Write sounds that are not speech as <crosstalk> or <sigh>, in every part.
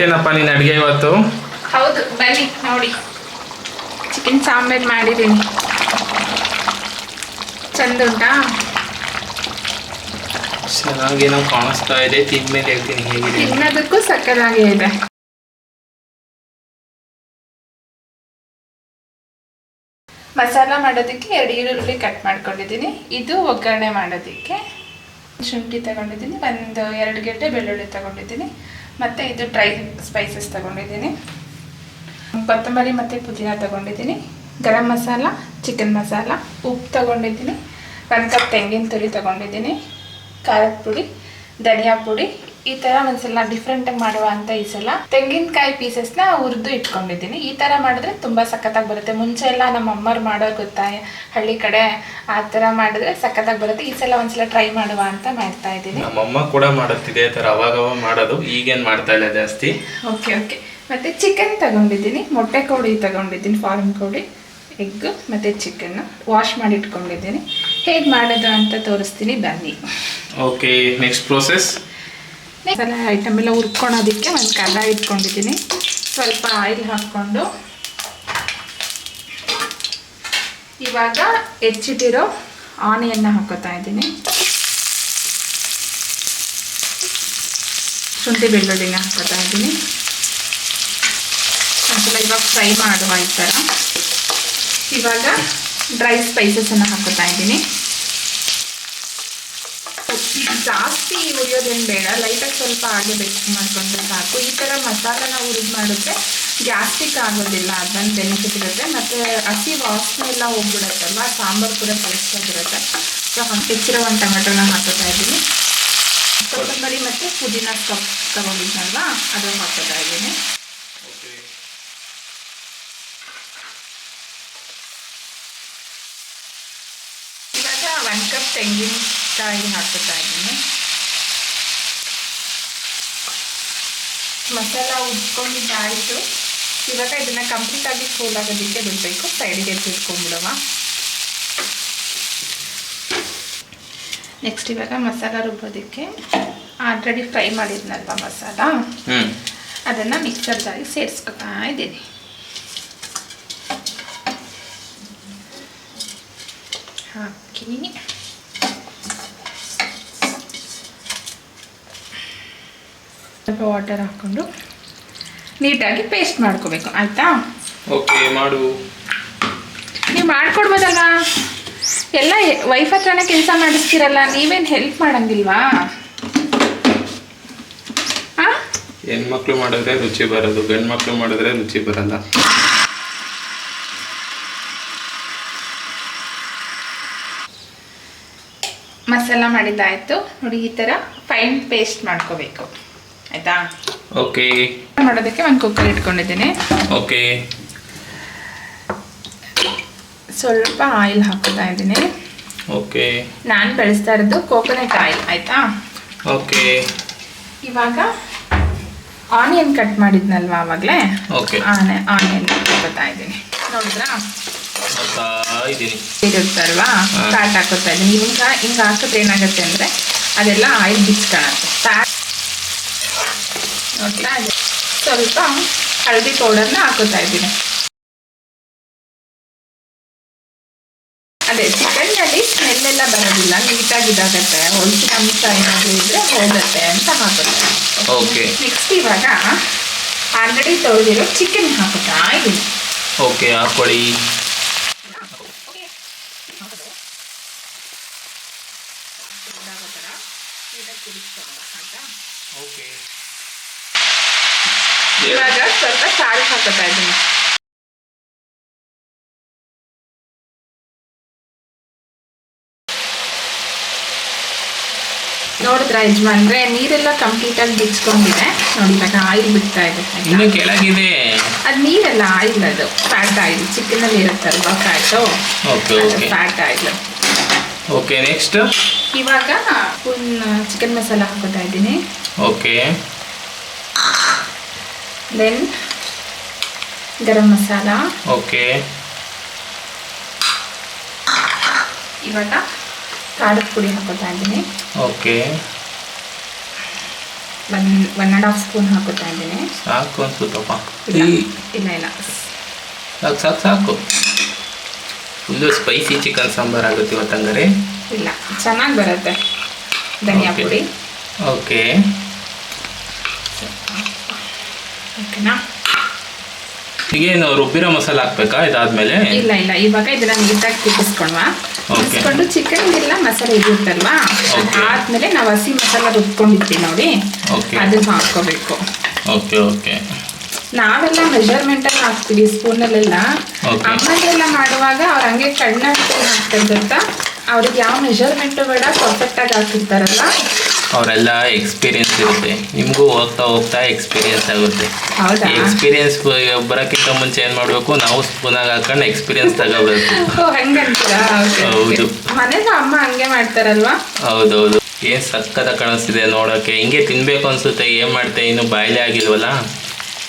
ಆಯ್ತೇನಪ್ಪ ನೀನು ಅಡುಗೆ ಇವತ್ತು? ಹೌದು ಬನ್ನಿ ನೋಡಿ. ಚಿಕನ್ ಸಾಂಬಾರು ಮಾಡಿದೀನಿ ಚಂದ ಉಂಟಾ? ಚೆನ್ನಾಗೇನೋ ಕಾಣಿಸ್ತಾ ಇದೆ. ತಿಂದ್ಮೇಲೆ ಹೇಳ್ತೀನಿ ಹೇಗಿದೆ ತಿನ್ನೋದಕ್ಕೂ ಸಕ್ಕದಾಗೆ ಇದೆ. ಮಸಾಲ ಮಾಡೋದಕ್ಕೆ ಎರಡು ಈರುಳ್ಳಿ ಕಟ್ ಮಾಡ್ಕೊಂಡಿದ್ದೀನಿ. ಇದು ಒಗ್ಗರಣೆ ಮಾಡೋದಕ್ಕೆ. ಶುಂಠಿ ತಗೊಂಡಿದ್ದೀನಿ. ಒಂದು ಎರಡು ಗೆಡ್ಡೆ ಬೆಳ್ಳುಳ್ಳಿ ತಗೊಂಡಿದ್ದೀನಿ. ಮತ್ತು ಇದು ಡ್ರೈ ಸ್ಪೈಸಸ್ ತಗೊಂಡಿದ್ದೀನಿ. ಕೊತ್ತಂಬರಿ ಮತ್ತು ಪುದೀನ ತಗೊಂಡಿದ್ದೀನಿ. ಗರಂ ಮಸಾಲ ಚಿಕನ್ ಮಸಾಲ, ಉಪ್ಪು ತಗೊಂಡಿದ್ದೀನಿ. ಒಂದು ಕಪ್ ತೆಂಗಿನ ತುರಿ ತಗೊಂಡಿದ್ದೀನಿ. ಖಾರದ ಪುಡಿ, ಧನಿಯಾ ಪುಡಿ ಈ ತರ ಒಂದ್ಸಲ ಡಿಫ್ರೆಂಟಾಗಿ ಮಾಡುವ ಅಂತ ಈ ಸಲ. ತೆಂಗಿನಕಾಯಿ ಪೀಸಸ್ನ ಹುರಿದು ಇಟ್ಕೊಂಡಿದ್ದೀನಿ. ಈ ತರ ಮಾಡಿದ್ರೆ ತುಂಬಾ ಸಖತ್ತಾಗಿ ಬರುತ್ತೆ. ಮುಂಚೆ ಎಲ್ಲ ನಮ್ಮ ಅಮ್ಮರು ಮಾಡೋರು ಗೊತ್ತಾಯ ಹಳ್ಳಿ ಕಡೆ ಆ ತರ ಮಾಡಿದ್ರೆ ಸಖತ್ತಾಗಿ ಬರುತ್ತೆ. ಈ ಸಲ ಒಂದ್ಸಲ ಟ್ರೈ ಮಾಡುವ ಅಂತ ಮಾಡ್ತಾ ಇದ್ದೀನಿ. ನಮ್ಮಮ್ಮ ಕೂಡ ಮಾಡುತ್ತಿದೆ ತರ. ಅವಾಗ ಮಾಡೋದು. ಈಗೇನ್ ಮಾಡ್ತಾ ಇಲ್ಲ ಜಾಸ್ತಿ. ಓಕೆ ಓಕೆ ಮತ್ತೆ ಚಿಕನ್ ತಗೊಂಡಿದ್ದೀನಿ. ಮೊಟ್ಟೆ ಕೋಳಿ ತಗೊಂಡಿದ್ದೀನಿ ಫಾರ್ಮ್ ಕೋಳಿ. ಎಗ್ ಮತ್ತು ಚಿಕನ್ ವಾಶ್ ಮಾಡಿ ಇಟ್ಕೊಂಡಿದ್ದೀನಿ. ಹೇಗೆ ಮಾಡೋದು ಅಂತ ತೋರಿಸ್ತೀನಿ. ಬನ್ನಿ. Okay next process masala item ಎಲ್ಲ ಹುರ್ಕೊಳೋದಕ್ಕೆ ಒಂದು ಕಲ್ಲ ಇಟ್ಕೊಂಡಿದ್ದೀನಿ. ಸ್ವಲ್ಪ ಆಯಿಲ್ ಹಾಕ್ಕೊಂಡು. ಇವಾಗ ಹೆಚ್ಚಿಟ್ಟಿರೋ ಆನಿಯನ್ನ ಹಾಕೋತಾ ಇದ್ದೀನಿ. ಶುಂಠಿ ಬೆಳ್ಳುಳ್ಳಿನ ಹಾಕೋತಾ ಇದ್ದೀನಿ. ಒಂದ್ಸಲ ಇವಾಗ ಫ್ರೈ ಮಾಡುವ ಈ ಥರ ಇವಾಗ ಡ್ರೈ ಸ್ಪೈಸಸನ್ನು ಹಾಕೋತಾ ಇದ್ದೀನಿ. ಜಾಸ್ತಿ ಉರಿಯೋದೇನು ಬೇಡ. ಲೈಟಾಗಿ ಸ್ವಲ್ಪ ಹಾಗೆ ಬೆಚ್ಚ ಮಾಡ್ಕೊಂಡ್ರೆ ಸಾಕು. ಈ ಥರ ಮಸಾಲನ ಹುರಿದು ಮಾಡಿದ್ರೆ ಗ್ಯಾಸ್ಟಿಕ್ ಆಗೋದಿಲ್ಲ ಅದನ್ನು ಬೆನಿಫಿಟ್ ಇರುತ್ತೆ. ಮತ್ತು ಹಸಿ ವಾಸನೆ ಎಲ್ಲ ಹೋಗ್ಬಿಡುತ್ತಲ್ಲ ಸಾಂಬಾರು ಕೂಡ ಕಲಿಸ್ತಾಗಿರುತ್ತೆ ಸೊ ಹೆಚ್ಚಿರೋ ಒಂದು ಟೊಮೆಟೊನ ಹಾಕೋತಾ ಇದ್ದೀನಿ. ಕೊತ್ತಂಬರಿ ಮತ್ತು ಪುದೀನ ಸೊಪ್ಪು ತಗೊಂಡಿದ್ನಲ್ವ? ಅದನ್ನು ಹಾಕೋತಾ ಇದ್ದೀನಿ ಇವಾಗ ಒಂದು ಕಪ್ ತೆಂಗಿನಕಾಯಿ ಹಾಕೋತಾ ಇದ್ದೀನಿ ಮಸಾಲ ಉಜ್ಕೊಂಡಿದ್ದಾಯಿತು ಇವಾಗ ಇದನ್ನು ಕಂಪ್ಲೀಟಾಗಿ ಕೂಲ್ ಆಗೋದಕ್ಕೆ ಬಿಡಬೇಕು. ಸೈಡಿಗೆ ಎತ್ತಿಟ್ಕೊಂಡ್ಬಿಡುವ ನೆಕ್ಸ್ಟ್ ಇವಾಗ ಮಸಾಲ ರುಬ್ಬೋದಕ್ಕೆ ಆಲ್ರೆಡಿ ಫ್ರೈ ಮಾಡಿದ್ನಲ್ವ ಮಸಾಲ? ಅದನ್ನು ಮಿಕ್ಸರ್ದಾಗಿ ಸೇರಿಸ್ಕೊತಾ ಇದ್ದೀನಿ. ಹಾಕಿ ಸ್ವಲ್ಪ ವಾಟರ್ ಹಾಕ್ಕೊಂಡು ನೀಟಾಗಿ ಪೇಸ್ಟ್ ಮಾಡ್ಕೋಬೇಕು ಆಯಿತಾ? ಓಕೆ ಮಾಡು. ನೀವು ಮಾಡ್ಕೊಡ್ಬೋದಲ್ಲ ಎಲ್ಲ ವೈಫ್ ಹತ್ರನೇ ಕೆಲಸ ಮಾಡಿಸ್ತೀರಲ್ಲ ನೀವೇನು ಹೆಲ್ಪ್ ಮಾಡಂಗಿಲ್ವಾ? ಹಾಂ ಹೆಣ್ಮಕ್ಳು ಮಾಡಿದ್ರೆ ರುಚಿ ಬರೋದು ಗಂಡು ಮಕ್ಕಳು ಮಾಡಿದ್ರೆ ರುಚಿ ಬರಲ್ಲ. ಮಸಾಲ ಮಾಡಿದ್ದಾಯಿತು. ನೋಡಿ ಈ ಥರ ಫೈನ್ ಪೇಸ್ಟ್ ಮಾಡ್ಕೋಬೇಕು. ಆಯಿತಾ? ಓಕೆ ಮಾಡೋದಕ್ಕೆ ಒಂದು ಕುಕ್ಕರ್ ಇಟ್ಕೊಂಡಿದ್ದೀನಿ. ಓಕೆ ಸ್ವಲ್ಪ ಆಯಿಲ್ ಹಾಕೋತಾ ಇದ್ದೀನಿ. ಓಕೆ ನಾನು ಬೆಳೆಸ್ತಾ ಇರೋದು ಕೋಕೋನಟ್ ಆಯಿಲ್ ಆಯಿತಾ? ಓಕೆ ಇವಾಗ ಆನಿಯನ್ ಕಟ್ ಮಾಡಿದ್ನಲ್ವಾ ಆವಾಗಲೇ ಓಕೆ ಆನೆ ಆನಿಯನ್ ಹಾಕೋತಾ ಇದ್ದೀನಿ. ನೋಡಿದ್ರಾ? ಇದ್ದೀನಿ. ಇರುತ್ತಲ್ವಾ. ಫ್ಯಾಟ್ ಹಾಕೋತಾ ಇದ್ದೀನಿ ಹಿಂಗ ಹಿಂಗೆ ಹಾಕಿದ್ರೆ ಏನಾಗುತ್ತೆ ಅಂದರೆ ಅದೆಲ್ಲ ಆಯಿಲ್ ಬಿಚ್ಕೊಳತ್ತೆ ಫ್ಯಾಟ್ ನೋಡ್ತಾ ಇದೆ ಸ್ವಲ್ಪ ಹಳದಿ ಪೌಡರ್ನ ಹಾಕೋತಾ ಇದ್ದೀನಿ. ಅದೇ ಚಿಕನ್ನಲ್ಲಿ ಸ್ಮೆಲ್ ಎಲ್ಲ ಬರೋದಿಲ್ಲ. ನೀಟಾಗಿ ಇದಾಗತ್ತೆ ಹೊಳಸಿನ ಅಂಶ ಏನಾದರೂ ಇದ್ರೆ ಹೋಗುತ್ತೆ ಅಂತ ಹಾಕೋತಾರೆ ಓಕೆ ನೆಕ್ಸ್ಟ್ ಇವಾಗ ಆಲ್ರೆಡಿ ತೊಳೆದಿರೋ ಚಿಕನ್ ಹಾಕೋತಾ ಇದ್ದೀನಿ. ಓಕೆ ಹಾಕೊಳ್ಳಿ ಓಕೆ ಇವಾಗ ಸಾಲ್ಟ್ ಹಾಕೋತಾ ಇದ್ದೀನಿ. ನೋಡಿದ್ರ ಯಜಮಾನ್ರೆ ನೀರೆಲ್ಲ ಕಂಪ್ಲೀಟ್ ಆಗಿ ಬಿಚ್ಕೊಂಡಿದೆ. ನೋಡಿ ಇವಾಗ ಆಯಿಲ್ ಬಿಡ್ತಾ ಇದೆ. ಇನ್ನು ಕೆಳಗಿದೆ. ಅದು ನೀರೆಲ್ಲ ಆಯಿಲ್ ಅದು. ಫ್ಯಾಟ್ ಆಯಿಲ್ ಚಿಕನ್ ಅಲ್ಲಿ ಇರುತ್ತಲ್ವಾ fat fat oil okay next ಇವಾಗ ಫುಲ್ ಚಿಕನ್ ಮಸಾಲ ಹಾಕೋತಾ ಇದ್ದೀನಿ. Okay then garam masala. Okay. ಇವಾಗ ಖಾರದ ಪುಡಿ ಹಾಕೋತಾ ಇದ್ದೀನಿ. Okay. One one and half spoon ಹಾಕೋತಾ ಇದ್ದೀನಿ. ಸಾಕು ಅನ್ಸುತ್ತಪ್ಪ. ಇಲ್ಲ ಇಲ್ಲ ಸಾಕು ಸಾಕು ಸಾಕು. ಫುಲ್ಲು ಸ್ಪೈಸಿ ಚಿಕನ್ ಸಾಂಬಾರ್ ಆಗುತ್ತೆ ಇವತ್ತಂದರೆ ಇಲ್ಲ ಚೆನ್ನಾಗಿ ಬರುತ್ತೆ ಧನಿಯಾ ಪುಡಿ. ಓಕೆ. ಓಕೆನಾ? ಈಗೇನು ರುಬ್ಬಿರೋ ಮಸಾಲ ಹಾಕ್ಬೇಕಾ? ಇದಾದ್ಮೇಲೆ? ಇಲ್ಲ ಇಲ್ಲ. ಇವಾಗ ಇದನ್ನ ನೀಟಾಗಿ ಕುದಿಸ್ಕೊಳ್ವಾ. ಕುದಿಸ್ಕೊಂಡು ಚಿಕನ್ ಇಲ್ಲ ಮಸಾಲೆ ಇದಿರುತ್ತಲ್ವಾ. ಆದ್ಮೇಲೆ ನಾವು ಹಸಿ ಮಸಾಲ ರುಬ್ಕೊಂಡಿರ್ತೀವಿ ನೋಡಿ. ಅದನ್ನ ಹಾಕೋಬೇಕು ಓಕೆ ಓಕೆ ನಾವೆಲ್ಲ ಮೆಜರ್ಮೆಂಟ್ ಅಲ್ಲಿ ಹಾಕ್ತೀವಿ ಸ್ಪೂನ್ ಅಲ್ಲೆಲ್ಲ ಅಮ್ಮನೆಲ್ಲ ಮಾಡುವಾಗ ಅವ್ರ ಹಂಗೆ ಕಣ್ಣ ಹಾಕ್ತಾರೆ ಗೊತ್ತಾ ಅವ್ರಿಗೆ ಯಾವ ಮೆಜರ್ಮೆಂಟ್ ಬೇಡ ಪರ್ಫೆಕ್ಟ್ ಆಗಿ ಹಾಕಿರ್ತಾರಲ್ಲ ಅವರೆಲ್ಲ ಎಕ್ಸ್ಪೀರಿಯನ್ಸ್ ಇರುತ್ತೆ. ನಿಮಗೂ ಹೋಗ್ತಾ ಹೋಗ್ತಾ ಎಕ್ಸ್ಪೀರಿಯನ್ಸ್ ಆಗುತ್ತೆ. ಹೌದಾ? ಎಕ್ಸ್ಪೀರಿಯನ್ಸ್ ಬರೋಕ್ಕಿಂತ ಮುಂಚೆ ಏನು ಮಾಡಬೇಕು? ನಾವು ಸ್ಪೂನಾಗ ಹಾಕೊಂಡು ಎಕ್ಸ್ಪೀರಿಯನ್ಸ್ ತಗೋಬೇಕು. <laughs> ಹೌದು. ಅಮ್ಮ ಹಂಗೆ ಮಾಡ್ತಾರಲ್ವಾ? ಹೌದೌದು. ಏನು ಸಕ್ಕದ ಕಾಣಿಸ್ತಿದೆ ನೋಡೋಕೆ. ಹಿಂಗೆ ತಿನ್ಬೇಕು ಅನ್ಸುತ್ತೆ. ಏನು ಮಾಡ್ತೆ? ಇನ್ನು ಬಾಯ್ಲೆ ಆಗಿಲ್ವಲ್ಲ?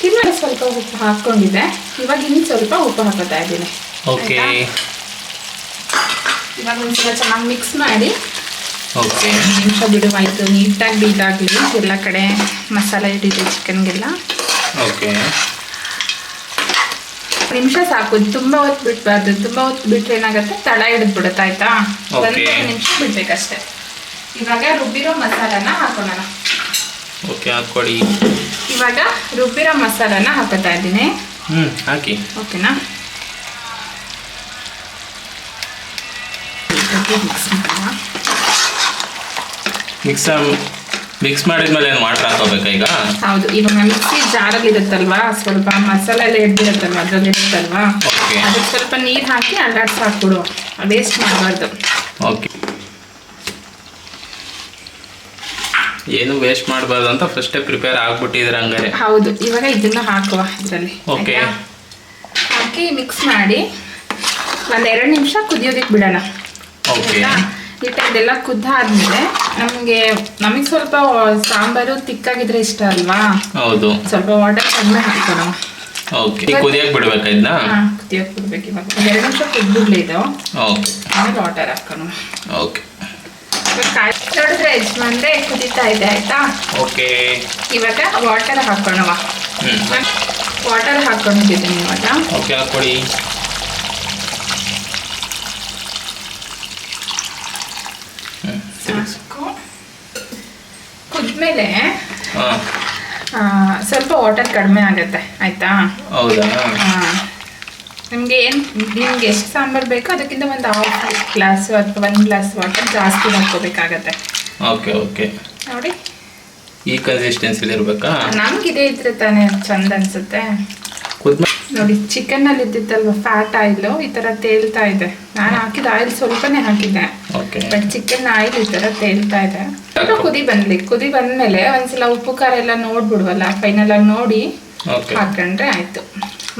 ತಿನ್ನಲು ಸ್ವಲ್ಪ ಉಪ್ಪು ಹಾಕೊಂಡಿದ್ದೆ ಇವಾಗ ಇನ್ನು ಸ್ವಲ್ಪ ಉಪ್ಪು ಹಾಕೋತಾ ಇದ್ದೀನಿ. ಓಕೆ? ಇವಾಗ ಒಂದ್ಸಲ ಚೆನ್ನಾಗಿ ಮಿಕ್ಸ್ ಮಾಡಿ ಓಕೆ. ನಿಮಿಷ ಬಿಡುವಾಯ್ತು ನೀಟಾಗಿ ಬೀದಾಗಲಿ ಎಲ್ಲ ಕಡೆ ಮಸಾಲೆ ಹಿಡಿದೆ ಚಿಕನ್ಗೆಲ್ಲ ಓಕೆ. ನಿಮಿಷ ಸಾಕು ತುಂಬಾ ಹೊತ್ತು ಬಿಡಬಾರ್ದು ತುಂಬಾ ಹೊತ್ತು ಬಿಟ್ರೆ ಏನಾಗುತ್ತೆ? ತಳ ಹಿಡಿದು ಬಿಡುತ್ತೆ ಆಯ್ತಾ. ಒಂದು ನಿಮಿಷ ಬಿಡ್ಬೇಕಷ್ಟೆ. ಇವಾಗ ರುಬ್ಬಿರೋ ಮಸಾಲಾನ ಹಾಕೋಣ ಓಕೆ ಹಾಕ್ಕೊಡಿ. ಇವಾಗ ರುಬ್ಬಿರೋ ಮಸಾಲಾನ ಹಾಕೋತಾ ಇದ್ದೀನಿ. ಹ್ಞೂ ಹಾಕಿ. ಓಕೆನಾ? ಮಿಕ್ಸ್ ಮಾಡೋಣ. ಮಿಕ್ಸ್ ಮಿಕ್ಸ್ ಮಾಡಿದ್ಮೇಲೆ ಏನು ಮಾಡ್ತಾ ಹಾಕೋಬೇಕಾ ಈಗ? ಹೌದು ಇವಾಗ ಮಿಕ್ಸಿ ಜಾರಲ್ಲಿ ಇರುತ್ತಲ್ವಾ? ಸ್ವಲ್ಪ ಮಸಾಲೆ ಎಲ್ಲ ಹಿಡ್ದಿರುತ್ತಲ್ವಾ ಅದ್ರಲ್ಲಿ ಇರುತ್ತಲ್ವಾ? ಓಕೆ ಅದಕ್ಕೆ ಸ್ವಲ್ಪ ನೀರು ಹಾಕಿ ಅಲ್ಲಾಡ್ಸಿ ಹಾಕ್ಬಿಡು. ವೇಸ್ಟ್ ಮಾಡಬಾರ್ದು. ಓಕೆ ಏನು ವೇಸ್ಟ್ ಮಾಡಬಾರ್ದು ಅಂತ ಫಸ್ಟೇ ಪ್ರಿಪೇರ್ ಆಗ್ಬಿಟ್ಟಿದ್ರೆ ಹಂಗಾರೆ. ಹೌದು ಇವಾಗ ಇದನ್ನ ಹಾಕುವ ಇದರಲ್ಲಿ. ಓಕೆ ಹಾಕಿ ಮಿಕ್ಸ್ ಮಾಡಿ ಒಂದೆರಡು ನಿಮಿಷ ಕುದಿಯೋದಕ್ಕೆ ಬಿಡೋಣ. ಓಕೆ ಆಯ್ತಾ ಇದೆಲ್ಲ ಕುದ್ದಾದ್ಮೇಲೆ ನಮಗೆ ನಮಗೆ ಸ್ವಲ್ಪ ಸಾಂಬಾರು ತಿಕ್ಕಾಗಿದ್ರೆ ಇಷ್ಟ ಅಲ್ವಾ? ಹೌದು. ಸ್ವಲ್ಪ ವಾಟರ್ ಕಡಿಮೆ ಹಾಕೋಣ ಓಕೆ ಕುದಿಯಕ್ಕೆ ಬಿಡ್ಬೇಕಾ ಇದನ್ನ ಹಾಂ ಕುದಿಯೋಕೆ ಬಿಡ್ಬೇಕು ಇವಾಗ. ಎರಡು ನಿಮಿಷ ಕುದ್ದಿರ್ಲಿ ಇದು. ಓಕೆ ಆಮೇಲೆ ವಾಟರ್ ಹಾಕೋಣ. ಓಕೆ ಇವಾಗ ಕಾಯಿ ನೋಡಿದ್ರೆ ಯಜಮಾನ್ರೆ ಕುದೀತಾ ಇದೆ ಆಯ್ತಾ? ಓಕೆ ಇವಾಗ ವಾಟರ್ ಹಾಕೋಣವ ವಾಟರ್ ಹಾಕೊಂಡಿದ್ದೀನಿ ಇವಾಗ. ಓಕೆ ಹಾಕ್ಕೊಡಿ ಹ್ಞೂ ಸರಿ ಸಾಕು ಕುದ್ಮೇಲೆ ಸ್ವಲ್ಪ ವಾಟರ್ ಕಡಿಮೆ ಆಗುತ್ತೆ ಆಯ್ತಾ ಹೌದಾ ನಿಮಗೆ ಏನು ನಿಮ್ಗೆ ಎಷ್ಟು ಸಾಂಬಾರು ಬೇಕೋ. ಅದಕ್ಕಿಂತ ಒಂದು ಹಾಫ್ ಗ್ಲಾಸು ಅಥವಾ ಒಂದು ಗ್ಲಾಸ್ ವಾಟರ್ ಜಾಸ್ತಿ ಹಾಕ್ಕೋಬೇಕಾಗತ್ತೆ ಓಕೆ ಓಕೆ ನೋಡಿ. ಈ ಕನ್ಸಿಸ್ಟೆನ್ಸಿಲಿ ಇರಬೇಕಾ? ನಮ್ಗೆ ಇದೇ ಇದ್ರೆ ತಾನೇ ಚಂದ ಅನ್ಸುತ್ತೆ. ನೋಡಿ ಚಿಕನ್ ಅಲ್ಲಿ ಇದ್ದಿತ್ತಲ್ವ ಫ್ಯಾಟ್ ಆಯಿಲು ಈ ಥರ ತೇಲ್ತಾ ಇದೆ. ನಾನು ಹಾಕಿದ ಆಯಿಲ್ ಸ್ವಲ್ಪನೇ ಹಾಕಿದ್ದೆ. ಬಟ್ ಚಿಕನ್ ಆಯಿಲ್ ಈ ಥರ ತೇಲ್ತಾ ಇದೆ. ಸ್ವಲ್ಪ ಕುದಿ ಬಂದ್ಲಿ. ಕುದಿ ಬಂದ್ಮೇಲೆ ಒಂದ್ಸಲ ಉಪ್ಪು ಖಾರ ಎಲ್ಲ ನೋಡ್ಬಿಡುವಲ್ಲ ಫೈನಲ್ ಆಗಿ ನೋಡಿ ಹಾಕೊಂಡ್ರೆ ಆಯ್ತು.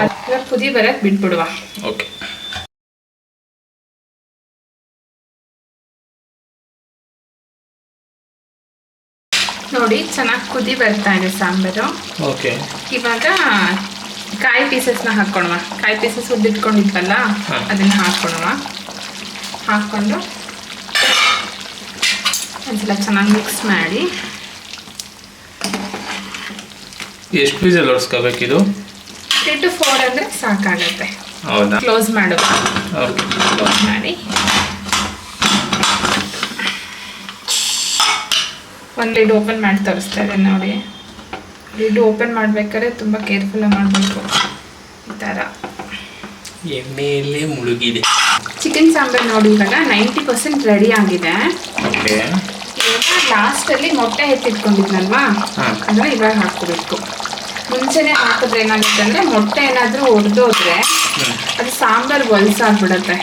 ಮತ್ತೆ ಕುದಿ ಬರಕ್ ಬಿಟ್ಬಿಡುವ. ಓಕೆ ನೋಡಿ ಚೆನ್ನಾಗಿ ಕುದಿ ಬರ್ತಾ ಇದೆ ಸಾಂಬಾರು. ಓಕೆ ಇವಾಗ ಕಾಯಿ ಪೀಸಸ್ನ ಹಾಕೊಳುವ ಕಾಯಿ ಪೀಸಸ್ ಉದ್ದಿಟ್ಕೊಂಡಿದ್ವಲ್ಲ ಅದನ್ನ ಹಾಕೊಳುವ ಹಾಕೊಂಡು ಒಂದ್ಸಲ ಚೆನ್ನಾಗಿ ಮಿಕ್ಸ್ ಮಾಡಿ. ಎಷ್ಟು ವಿಸಲ್ ಇದು? ತ್ರೀ ಟು ಫೋರ್ ಅಂದರೆ ಸಾಕಾಗುತ್ತೆ. ಹೌದಾ? ಕ್ಲೋಸ್ ಮಾಡು ಓಕೆ ಕ್ಲೋಸ್ ಮಾಡಿ. ಒಂದು ಲಿಡ್ ಓಪನ್ ಮಾಡಿ ತೋರಿಸ್ತಾ ಇದೆ ನೋಡಿ. ಲಿಡ್ ಓಪನ್ ಮಾಡ್ಬೇಕಾದ್ರೆ ತುಂಬ ಕೇರ್ಫುಲ್ಲಾಗಿ ಮಾಡಬೇಕು. ಈ ಥರ ಎಣ್ಣೆಯಲ್ಲಿ ಮುಳುಗಿದೆ. ಚಿಕನ್ ಸಾಂಬಾರು ನೋಡಿ ಇವಾಗ ನೈಂಟಿ ಪರ್ಸೆಂಟ್ ರೆಡಿ ಆಗಿದೆ. ಓಕೆ ಲಾಸ್ಟಲ್ಲಿ ಮೊಟ್ಟೆ ಎತ್ತಿಟ್ಕೊಂಡಿದ್ನಲ್ವಾ. ಅದನ್ನ ಇವಾಗ ಹಾಕೋಬೇಕು ಮುಂಚೆನೆ ಹಾಕಿದ್ರೆ ಏನಾಗುತ್ತೆ ಅಂದರೆ ಮೊಟ್ಟೆ ಏನಾದರೂ ಒಡೆದೋದ್ರೆ ಅದು ಸಾಂಬಾರು ಹೊಲ್ಸಾಗ್ಬಿಡತ್ತೆ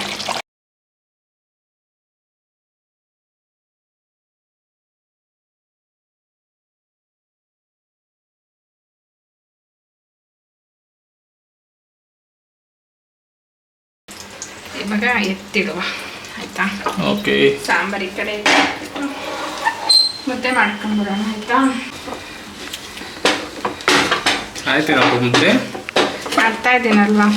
ಇವಾಗ ಎತ್ತಿಡುವ. ಆಯ್ತಾ? ಓಕೆ ಸಾಂಬಾರ್ ಈ ಕಡೆ. ಮುದ್ದೆ ಮಾಡ್ಕೊಂಡ್ಬಿಡೋಣ ಆಯ್ತಾ? ಆಯ್ತೇನಪ್ಪ ಮುದ್ದೆ? ಮಾಡ್ತಾ ಇದ್ದೀನಲ್ವಾ?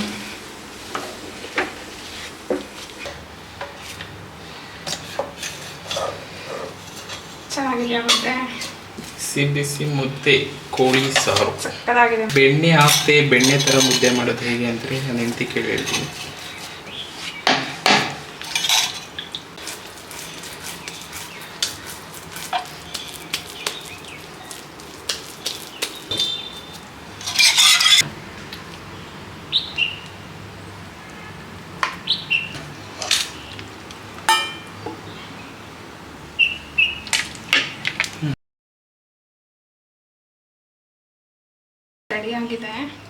ಚೆನ್ನಾಗಿದೆಯಾ ಮುದ್ದೆ? ಬಿಸಿ ಬಿಸಿ ಮುದ್ದೆ ಕೋಳಿ ಸಾರು. ಬೆಣ್ಣೆ ಹಾಕ್ತೆ ಬೆಣ್ಣೆ ಥರ ಮುದ್ದೆ ಮಾಡೋದು ಹೇಗೆ ಅಂತ ನಾನು ಹೆಂಡತಿ ಕೇಳಿ ಹೇಳ್ತೀನಿ. ರೆಡಿ